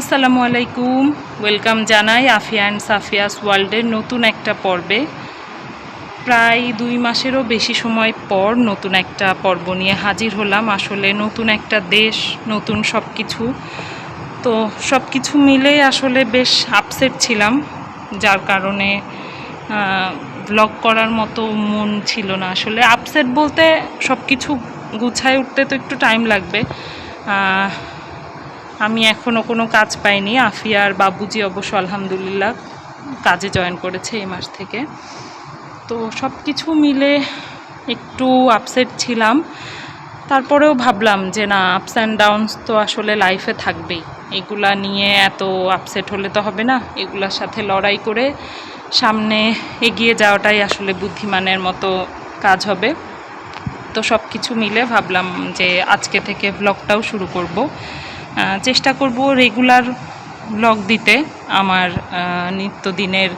আসসালামু আলাইকুম। ওয়েলকাম জানাই আফিয়া অ্যান্ড সাফিয়াস ওয়ার্ল্ডের নতুন একটা পর্বে। প্রায় দুই মাসেরও বেশি সময় পর নতুন একটা পর্ব নিয়ে হাজির হলাম। আসলে নতুন একটা দেশ, নতুন সব কিছু তো সব কিছু মিলে আসলে বেশ আপসেট ছিলাম। যার কারণে ব্লগ করার মতো মন ছিল না। আসলে আপসেট বলতে সব কিছু গুছায় উঠতে তো একটু টাইম লাগবে। আমি এখনও কোনো কাজ পাইনি। আফিয়া আর বাবুজি অবশ্য আলহামদুলিল্লাহ কাজে জয়েন করেছে এই মাস থেকে। তো সব কিছু মিলে একটু আপসেট ছিলাম। তারপরেও ভাবলাম যে না আপস অ্যান্ড ডাউনস তো আসলে লাইফে থাকবেই। এগুলা নিয়ে এত আপসেট হলে তো হবে না। এগুলার সাথে লড়াই করে সামনে এগিয়ে যাওয়াটাই আসলে বুদ্ধিমানের মতো কাজ হবে। তো সব কিছু মিলে ভাবলাম যে আজকে থেকে ব্লগটাও শুরু করব। চেষ্টা করব রেগুলার ব্লগ দিতে। আমার নিত্যদিনের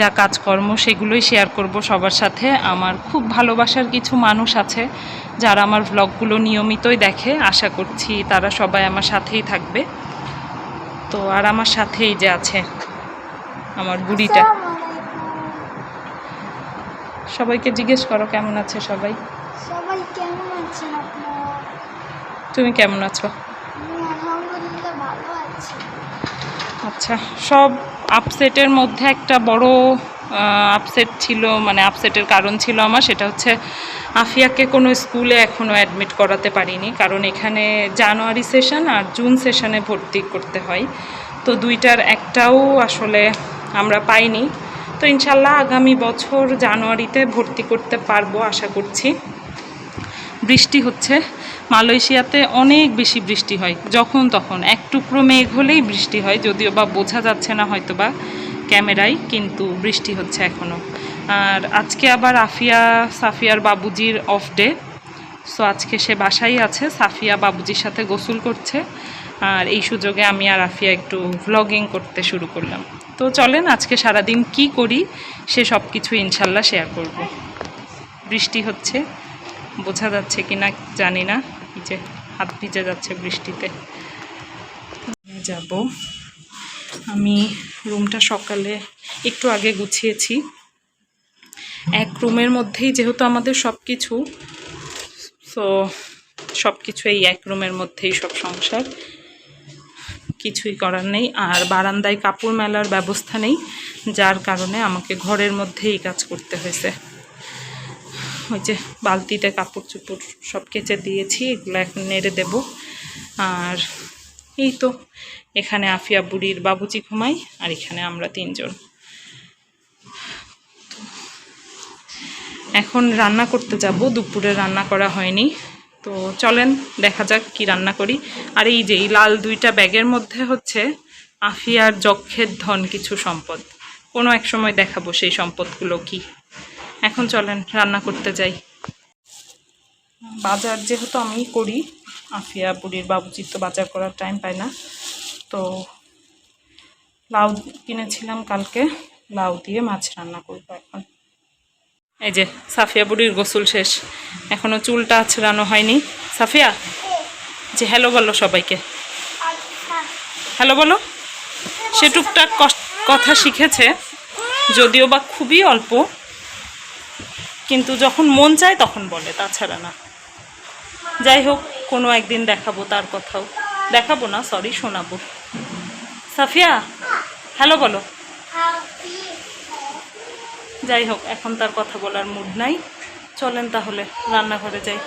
যা কাজকর্ম সেগুলোই শেয়ার করব সবার সাথে। আমার খুব ভালোবাসার কিছু মানুষ আছে যারা আমার ব্লগগুলো নিয়মিতই দেখে। আশা করছি তারা সবাই আমার সাথেই থাকবে। তো আর আমার সাথেই যে আছে আমার বুড়িটা। সবাইকে জিজ্ঞেস করো কেমন আছে সবাই? সবাই কেমন আছেন তুমি কেমন আছো আমি আলহামদুলিল্লাহ ভালো আছি আচ্ছা সব আপসেটের মধ্যে একটা বড় আপসেট ছিল মানে আপসেটের কারণ ছিল আমার, সেটা হচ্ছে আফিয়াকে কোনো স্কুলে এখনও অ্যাডমিট করাতে পারিনি। কারণ এখানে জানুয়ারি সেশন আর জুন সেশনে ভর্তি করতে হয়। তো দুইটার একটাও আসলে আমরা পাইনি। তো ইনশাল্লাহ আগামী বছর জানুয়ারিতে ভর্তি করতে পারব, আশা করছি। বৃষ্টি হচ্ছে। মালয়েশিয়াতে অনেক বেশি বৃষ্টি হয়, যখন তখন। এক টুকরো মেঘ হলেই বৃষ্টি হয়, যদিও বা বোঝা যাচ্ছে না হয়তো বা ক্যামেরায়, কিন্তু বৃষ্টি হচ্ছে এখনও আর আজকে আবার আফিয়া, সাফিয়ার বাবুজির অফ ডে সো আজকে সে বাসায় আছে, সাফিয়া বাবুজির সাথে গোসল করছে। আর এই সুযোগে আমি আর আফিয়া একটু ভ্লগিং করতে শুরু করলাম। তো চলেন, আজকে সারাদিন কি করি, সে সব কিছু ইনশাল্লাহ শেয়ার করব। বৃষ্টি হচ্ছে বোঝা যাচ্ছে কি না জানি না। এই যে হাত ভিজে যাচ্ছে বৃষ্টিতে। যাব। আমি রুমটা সকালে একটু আগে গুছিয়েছি। এক রুমের মধ্যেই যেহেতু আমাদের সব কিছু সো সব কিছু এই এক রুমের মধ্যেই সব সংসার। কিছুই করার নেই। আর বারান্দায় কাপড় মেলার ব্যবস্থা নেই, যার কারণে আমাকে ঘরের মধ্যেই কাজ করতে হয়েছে। ওই যে বালতিতে কাপড় চোপড় সব কেচে দিয়েছি, এগুলো এখন নেড়ে দেব। আর এই তো, এখানে আফিয়া বুড়ির বাবুচি ঘুমাই আর এখানে আমরা তিনজন। এখন রান্না করতে যাব, দুপুরে রান্না করা হয়নি। তো চলেন, দেখা যাক কি রান্না করি। আর এই যে এই লাল দুইটা ব্যাগের মধ্যে হচ্ছে আফিয়ার যক্ষের ধন কিছু সম্পদ। কোনো এক সময় দেখাবো সেই সম্পদগুলো কি। এখন চলেন, রান্না করতে যাই। বাজার যেহেতু আমি করি, আফিয়া, বুড়ির বাবুজির তো বাজার করার টাইম পায় না। তো লাউ কিনেছিলাম কালকে, লাউ দিয়ে মাছ রান্না করব এখন। এই যে, সাফিয়া বুড়ির গোসল শেষ। এখনও চুলটা আছড়ানো হয়নি। সাফিয়া, যে হ্যালো বলো সবাইকে। হ্যালো বলো। সে টুকটাক কথা শিখেছে, যদিও বা খুবই অল্প। কিন্তু যখন মন চায় তখন বলে, তাছাড়া না। যাই হোক, কোনো একদিন দেখাবো তার কথাও। দেখাবো না সরি শোনাবো। সাফিয়া হ্যালো বলো। যাই হোক, এখন তার কথা বলার মুড নাই। চলেন তাহলে, রান্নাঘরে যাই।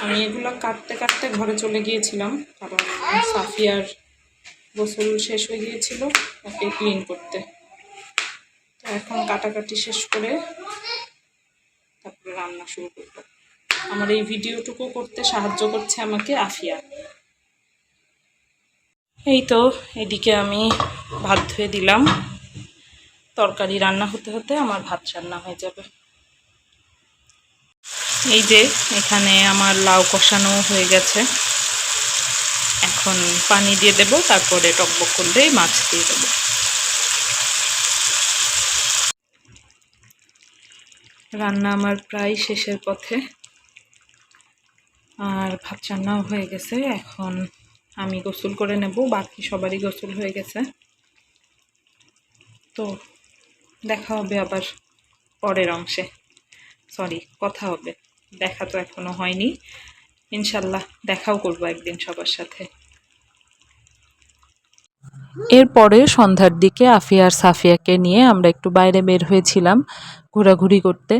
আমি এগুলো কাটতে কাটতে ঘরে চলে গিয়েছিলাম। কারণ সাফিয়ার গোসল শেষ হয়ে গিয়েছিল ওকে ক্লিন করতে। এখন কাটাকাটি শেষ করে তারপরে রান্না শুরু করব। আমার এই ভিডিওটুকু করতে সাহায্য করছে আমাকে আফিয়া। এই তো, এদিকে আমি ভাত ধুয়ে দিলাম। তরকারি রান্না হতে হতে আমার ভাত রান্না হয়ে যাবে। এই যে, এখানে আমার লাউ কষানো হয়ে গেছে। এখন পানি দিয়ে দেব, তারপরে টকবক করলেই মাছ দিয়ে দেবো। রান্না আমার প্রায় শেষের পথে। আর ভাত রান্নাও হয়ে গেছে। এখন আমি গোসল করে নেব। বাকি সবারই গোসল হয়ে গেছে। তো দেখা হবে আবার পরের অংশে। সরি কথা হবে। দেখা তো এখনও হয়নি। ইনশাল্লাহ দেখাও করব একদিন সবার সাথে। এরপরে সন্ধ্যার দিকে আফিয়া আর সাফিয়াকে নিয়ে আমরা একটু বাইরে বের হয়েছিলাম ঘোরাঘুরি করতে।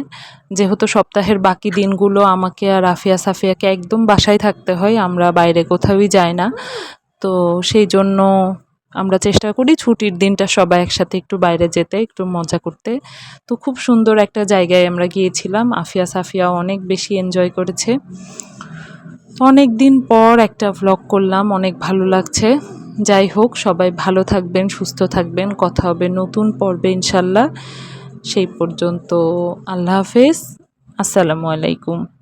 যেহেতু সপ্তাহের বাকি দিনগুলো আমাকে আর আফিয়া, সাফিয়াকে একদম বাসায় থাকতে হয়, আমরা বাইরে কোথাওই যাই না। তো সেই জন্য আমরা চেষ্টা করি ছুটির দিনটা সবাই একসাথে একটু বাইরে যেতে, একটু মজা করতে। তো খুব সুন্দর একটা জায়গায় আমরা গিয়েছিলাম। আফিয়া সাফিয়া অনেক বেশি এনজয় করেছে। অনেক দিন পর একটা ভ্লগ করলাম, অনেক ভালো লাগছে। যাই হোক, সবাই ভালো থাকবেন, সুস্থ থাকবেন, কথা হবে নতুন পর্বে ইনশাল্লাহ। সেই পর্যন্ত আল্লাহ হাফেজ। আসসালামু আলাইকুম।